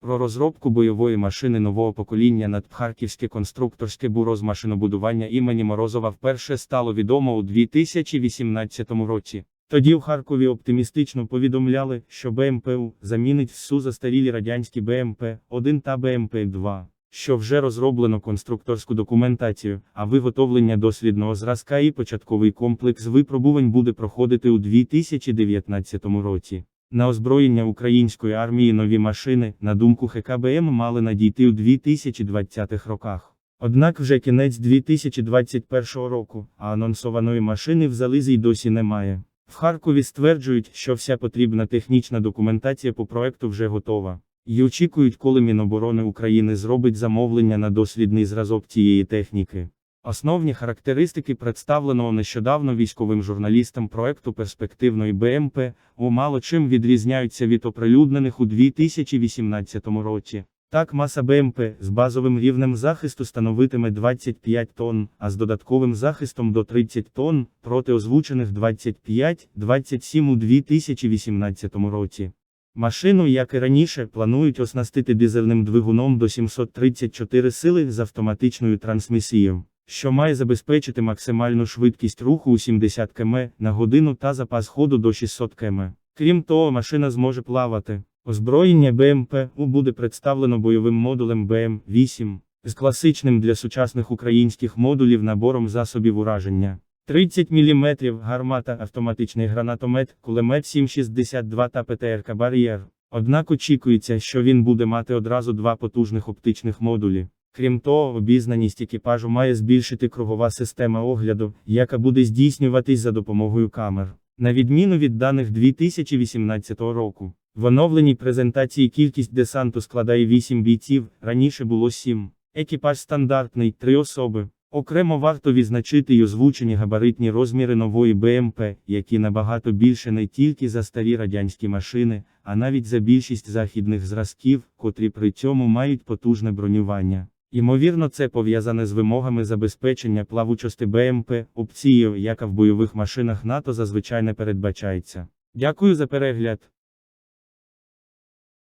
Про розробку бойової машини нового покоління над Харківське конструкторське бюро з машинобудування імені Морозова вперше стало відомо у 2018 році. Тоді в Харкові оптимістично повідомляли, що БМПУ замінить всю застарілі радянські БМП-1 та БМП-2, що вже розроблено конструкторську документацію, а виготовлення дослідного зразка і початковий комплекс випробувань буде проходити у 2019 році. На озброєння української армії нові машини, на думку ХКБМ, мали надійти у 2020-х роках. Однак вже кінець 2021 року, а анонсованої машини в залізі й досі немає. В Харкові стверджують, що вся потрібна технічна документація по проекту вже готова. І очікують, коли Міноборони України зробить замовлення на дослідний зразок цієї техніки. Основні характеристики представленого нещодавно військовим журналістам проекту перспективної БМП у мало чим відрізняються від оприлюднених у 2018 році. Так, маса БМП з базовим рівнем захисту становитиме 25 тонн, а з додатковим захистом до 30 тонн, проти озвучених 25-27 у 2018 році. Машину, як і раніше, планують оснастити дизельним двигуном до 734 сили з автоматичною трансмісією, що має забезпечити максимальну швидкість руху у 70 км на годину та запас ходу до 600 км. Крім того, машина зможе плавати. Озброєння БМП-У буде представлено бойовим модулем БМ-8 з класичним для сучасних українських модулів набором засобів ураження. 30 мм гармата, автоматичний гранатомет, кулемет 7,62 та ПТРК бар'єр. Однак очікується, що він буде мати одразу два потужних оптичних модулі. Крім того, обізнаність екіпажу має збільшити кругова система огляду, яка буде здійснюватись за допомогою камер. На відміну від даних 2018 року. В оновленій презентації кількість десанту складає 8 бійців, раніше було 7. Екіпаж стандартний 3 особи. Окремо варто відзначити й озвучені габаритні розміри нової БМП, які набагато більше не тільки за старі радянські машини, а навіть за більшість західних зразків, котрі при цьому мають потужне бронювання. Ймовірно, це пов'язане з вимогами забезпечення плавучості БМП, опцією, яка в бойових машинах НАТО зазвичай не передбачається. Дякую за перегляд.